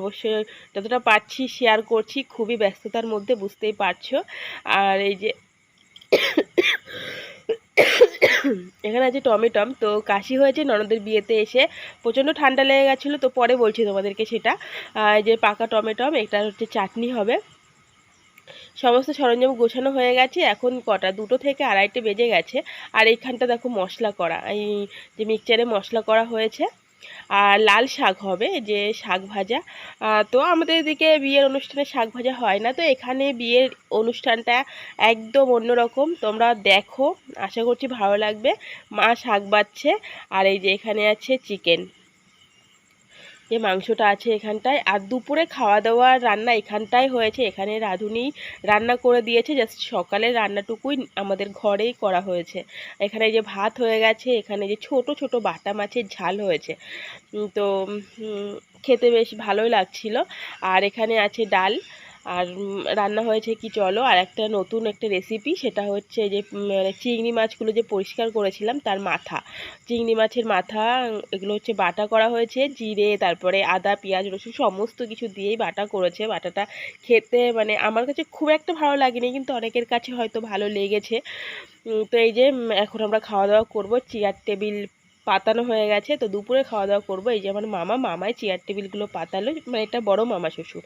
অবশ্যই যতটা পারছি শেয়ার করছি, খুবই ব্যস্ততার মধ্যে বুঝতেই পারছ। আর এই যে এখানে আছে টমেটম, তো কাশি হয়েছে, ননদের বিয়েতে এসে প্রচণ্ড ঠান্ডা লেগে গেছিল, তো পরে বলছি তোমাদেরকে সেটা। এই যে পাকা টমেটম, এটা হচ্ছে চাটনি হবে। সমস্ত সরঞ্জাম গোছানো হয়ে গেছে, এখন কটা? দুটো থেকে আড়াইটে বেজে গেছে। আর এইখানটা দেখো মশলা করা, এই যে মিক্সচারে মশলা করা হয়েছে। আর লাল শাক হবে, যে শাক ভাজা। তো আমাদের এদিকে বিয়ের অনুষ্ঠানে শাক ভাজা হয় না, তো এখানে বিয়ের অনুষ্ঠানটা একদম অন্যরকম। তোমরা দেখো, আশা করছি ভালো লাগবে। মা শাক বাচ্ছে, আর এই যে এখানে আছে চিকেন যে মাংসটা আছে এখানটায়। আর দুপুরে খাওয়া দাওয়ার রান্না এখানটায় হয়েছে। এখানে রাঁধুনি রান্না করে দিয়েছে। জাস্ট সকালের রান্নাটুকুই আমাদের ঘরেই করা হয়েছে। এখানে যে ভাত হয়ে গেছে, এখানে যে ছোট ছোট বাটা মাছের ঝাল হয়েছে। তো খেতে বেশ ভালোই লাগছিল। আর এখানে আছে ডাল। আর রান্না হয়েছে কি চলো? আর একটা নতুন একটা রেসিপি সেটা হচ্ছে যে মানে চিংড়ি মাছগুলো যে পরিষ্কার করেছিলাম তার মাথা। চিংড়ি মাছের মাথা, এগুলো হচ্ছে বাটা করা হয়েছে, জিরে, তারপরে আদা, পেঁয়াজ, রসুন, সমস্ত কিছু দিয়েই বাটা করেছে। বাটাটা খেতে মানে আমার কাছে খুব একটা ভালো লাগেনি, কিন্তু অনেকের কাছে হয়তো ভালো লেগেছে। তো এই যে এখন আমরা খাওয়া দাওয়া করব। চেয়ার টেবিল পাতানো হয়ে গেছে, তো দুপুরে খাওয়া দাওয়া করব। এই যে আমার মামা মামায় চেয়ার টেবিলগুলো পাতালো মানে এটা বড় মামা শ্বশুর।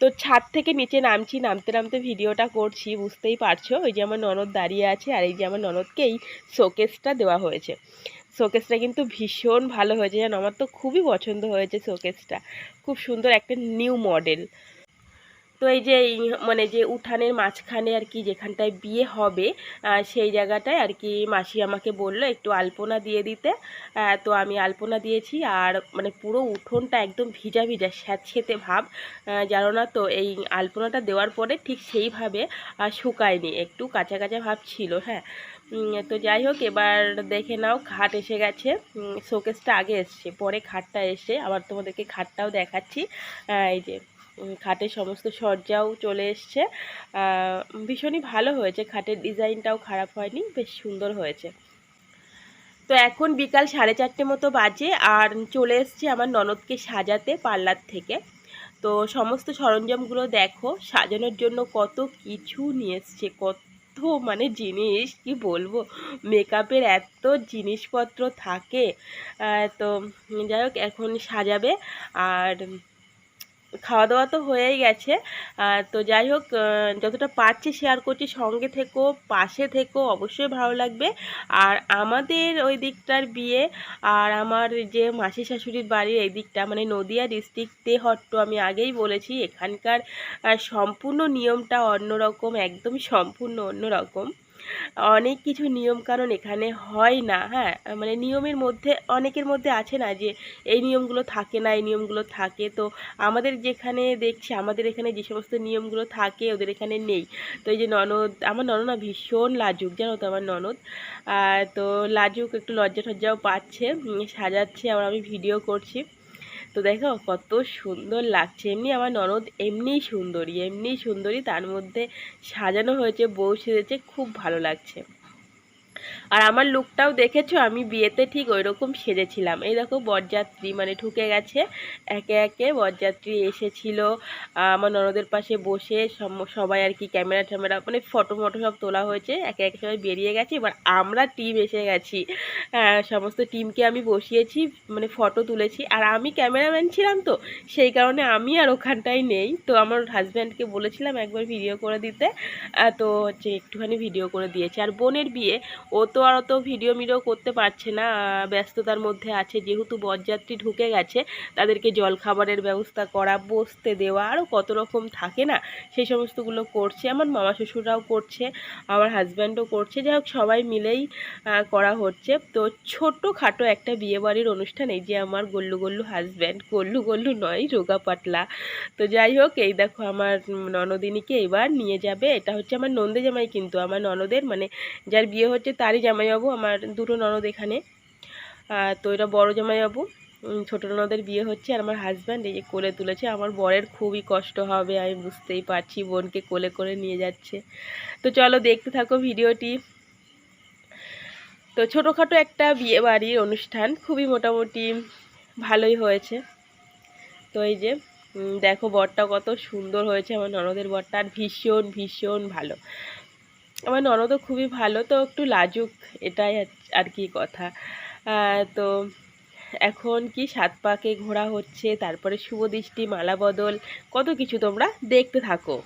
তো ছাদ থেকে নিচে নামছি, নামতে নামতে ভিডিওটা করছি, বুঝতেই পারছ? ওই যে আমার ননদ দাঁড়িয়ে আছে আর এই যে আমার ননদকে এই শোকেসটা দেওয়া হয়েছে। শোকেসটা কিন্তু ভীষণ ভালো হয়েছে, জানো? আমার তো খুবই পছন্দ হয়েছে শোকেসটা। খুব সুন্দর একটা নিউ মডেল। তো এই যে মানে যে উঠানের মাঝখানে আর কি যেখানটায় বিয়ে হবে সেই জায়গাটায় আর কি মাসি আমাকে বলল একটু আলপনা দিয়ে দিতে। তো আমি আলপনা দিয়েছি আর মানে পুরো উঠোনটা একদম ভিজা ভিজা স্যাঁতসেঁতে ভাব। জানো না তো এই আলপনাটা দেওয়ার পরে ঠিক সেইভাবে শুকায়নি। একটু কাঁচা কাঁচা ভাব ছিল হ্যাঁ। তো যাই হোক, এবার দেখে নাও খাট এসে গেছে। শোকেসটা আগে এসছে, পরে খাটটা এসে আবার তোমাদেরকে খাটটাও দেখাচ্ছি। এই যে খাটের সমস্ত সজ্জাও চলে এসছে। ভীষণই ভালো হয়েছে। খাটের ডিজাইনটাও খারাপ হয়নি, বেশ সুন্দর হয়েছে। তো এখন বিকাল সাড়ে চারটে মতো বাজে আর চলে এসছে আমার ননদকে সাজাতে পার্লার থেকে। তো সমস্ত সরঞ্জামগুলো দেখো, সাজানোর জন্য কত কিছু নিয়ে এসছে, কত মানে জিনিস, কি বলব? মেকআপের এত জিনিসপত্র থাকে। তো যাই হোক, এখন সাজাবে। আর খাওয়া দাওয়া তো হয়েই গেছে। তো যাই হোক যতটা পারছি শেয়ার করছি, সঙ্গে থেকো, পাশে থেকো, অবশ্যই ভালো লাগবে। আর আমাদের ওই দিকটার বিয়ে, আর আমার যে মাসি শাশুড়ির বাড়ির এই দিকটা মানে নদিয়া ডিস্ট্রিক্ট তেহট্ট আমি আগেই বলেছি, এখানকার সম্পূর্ণ নিয়মটা অন্যরকম, একদমই সম্পূর্ণ অন্যরকম। অনেক কিছু নিয়ম কারণ এখানে হয় না হ্যাঁ? মানে নিয়মের মধ্যে, অনেকের মধ্যে আছে না যে এই নিয়মগুলো থাকে না, এই নিয়মগুলো থাকে। তো আমাদের যেখানে দেখছি, আমাদের এখানে যে সমস্ত নিয়মগুলো থাকে, ওদের এখানে নেই। তো এই যে ননদ, আমার ননদ না ভীষণ লাজুক, জানো তো আমার ননদ? তো লাজুক, একটু লজ্জা টজ্জাও পাচ্ছে সাজাচ্ছে আবার আমি ভিডিও করছি। তো দেখো কত সুন্দর লাগছে। এমনি আমার ননদ এমনিই সুন্দরী এমনিই সুন্দরী। তার মধ্যে সাজানো হয়েছে, বউ সেজেছে, খুব ভালো লাগছে। আর আমার লুকটাও দেখেছ? আমি বিয়েতে ঠিক ওই রকম সেজেছিলাম। এই দেখো বরযাত্রী মানে ঢুকে গেছে। একে একে বরযাত্রী এসেছিল। আমার ননদের পাশে বসে সবাই আর কি ক্যামেরা ট্যামেরা মানে ফটো মটো সব তোলা হয়েছে। একে একে সবাই বেরিয়ে গেছে। এবার আমরা টিম এসে গেছি। সমস্ত টিমকে আমি বসিয়েছি মানে ফটো তুলেছি। আর আমি ক্যামেরাম্যান ছিলাম তো, সেই কারণে আমি আর ওখানটায় নেই। তো আমার হাজব্যান্ডকে বলেছিলাম একবার ভিডিও করে দিতে। তো হচ্ছে একটুখানি ভিডিও করে দিয়েছে। আর বোনের বিয়ে, ও তো আর অত ভিডিও মিডিও করতে পারছে না। ব্যস্ততার মধ্যে আছে। যেহেতু বরযাত্রী ঢুকে গেছে, তাদেরকে জল খাবারের ব্যবস্থা করা, বসতে দেওয়া আরও কত রকম থাকে না, সেই সমস্তগুলো করছে। আমার মামা শ্বশুররাও করছে, আমার হাজব্যান্ডও করছে। যাই হোক, সবাই মিলেই করা হচ্ছে। তো ছোটো খাটো একটা বিয়েবাড়ির অনুষ্ঠান, এই যে আমার গল্লু গল্লু হাজব্যান্ড গল্লু গল্লু নয়, রোগা পাতলা তো যাই হোক, এই দেখো আমার ননদিনীকে এবার নিয়ে যাবে। এটা হচ্ছে আমার নন্দে জামাই কিন্তু, আমার ননদের মানে যার বিয়ে হচ্ছে তারই জামাইবাবু, আমার দুটো ননদ এখানে। তো এটা বড় জামাইবাবু ছোটো ননদের বিয়ে হচ্ছে আর আমার হাজব্যান্ড এই যে কোলে তুলেছে। আমার বরের খুবই কষ্ট হবে, আমি বুঝতেই পারছি, বোনকে কোলে করে নিয়ে যাচ্ছে। তো চলো দেখতে থাকো ভিডিওটি। তো ছোটোখাটো একটা বিয়ে বাড়ির অনুষ্ঠান, খুবই মোটামুটি ভালোই হয়েছে। তো এই যে দেখো বরটা কত সুন্দর হয়েছে, আমার ননদের বরটা, আর ভীষণ ভীষণ ভালো। আমার ননদও খুবই ভালো, তো একটু লাজুক, এটাই আর কি কথা। তো এখন কি সাত পাকে ঘোরা হচ্ছে, তারপরে শুভ দৃষ্টি, মালা বদল, কত কিছু তোমরা দেখতে থাকো।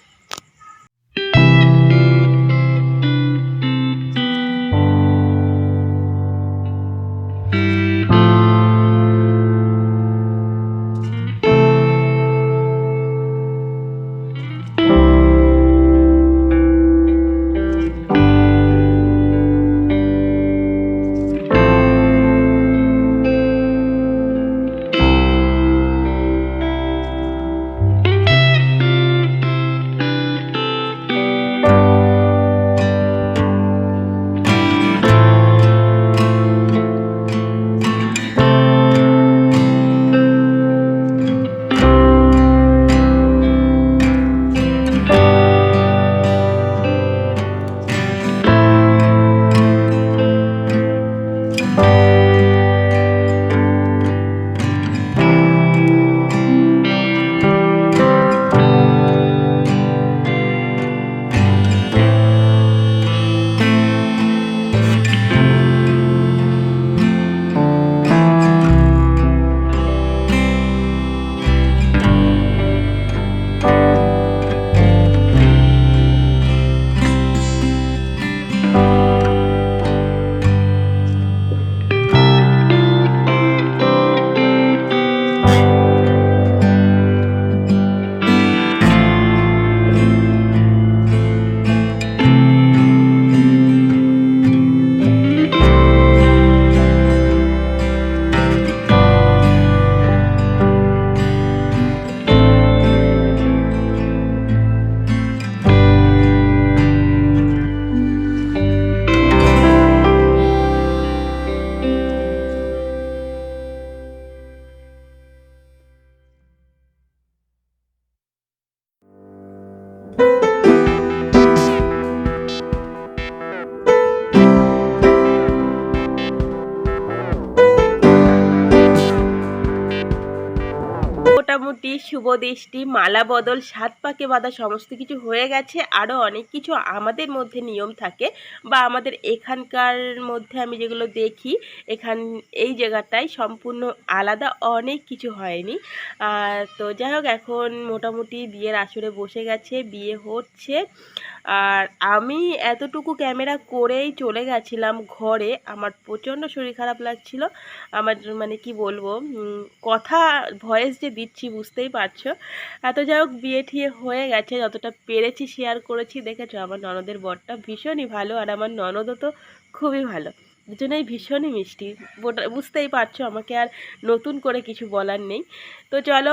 শুভ দৃষ্টি, মালা বদল, সাত পাকে বাঁধা সমস্ত কিছু হয়ে গেছে। আরও অনেক কিছু আমাদের মধ্যে নিয়ম থাকে বা আমাদের এখানকার মধ্যে আমি যেগুলো দেখি, এখান, এই জায়গাটায় সম্পূর্ণ আলাদা অনেক কিছু হয়নি। তো যাই হোক, এখন মোটামুটি বিয়ের আসরে বসে গেছে, বিয়ে হচ্ছে। আর আমি এতটুকু ক্যামেরা করেই চলে গেছিলাম ঘরে। আমার প্রচণ্ড শরীর খারাপ লাগছিল। আমার মানে কি বলব কথা ভয়েস যে দিচ্ছি বুঝতেই পারছ। এত যাই হোক, বিয়ে ঠিয়ে হয়ে গেছে। যতটা পেরেছি শেয়ার করেছি, দেখেছ? আমার ননদের বরটা ভীষণই ভালো। আর আমার ননদও তো খুবই ভালো। দুজনেই ভীষণই মিষ্টি। বুঝতেই পারছ আমাকে আর নতুন করে কিছু বলার নেই। তো চলো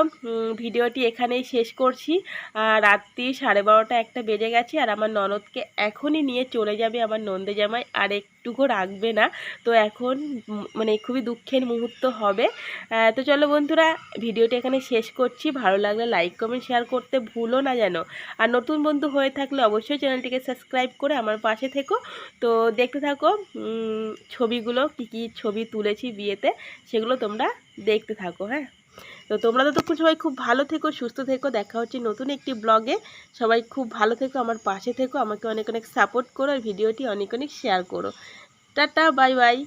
ভিডিওটি এখানেই শেষ করছি। আর রাত্রি সাড়ে বারোটা একটা বেজে গেছে আর আমার ননদকে এখনই নিয়ে চলে যাবে আমার নন্দে জামাই। আর একটুকু রাখবে না। তো এখন মানে খুবই দুঃখের মুহূর্ত হবে। তো চলো বন্ধুরা, ভিডিওটি এখানে শেষ করছি। ভালো লাগলে লাইক, কমেন্ট, শেয়ার করতে ভুলো না যেন। আর নতুন বন্ধু হয়ে থাকলে অবশ্যই চ্যানেলটিকে সাবস্ক্রাইব করে আমার পাশে থেকো। তো দেখতে থাকো ছবিগুলো, কি কি ছবি তুলেছি বিয়েতে, সেগুলো তোমরা দেখতে থাকো হ্যাঁ? তো তোমরা তো সবাই খুব ভালো থেকো, সুস্থ থেকো, দেখা হচ্ছে নতুন একটি ব্লগে। সবাই খুব ভালো থেকো, আমার পাশে থেকো, আমাকে অনেক অনেক সাপোর্ট করো, আর ভিডিওটি অনেক অনেক শেয়ার করো। Tata bye bye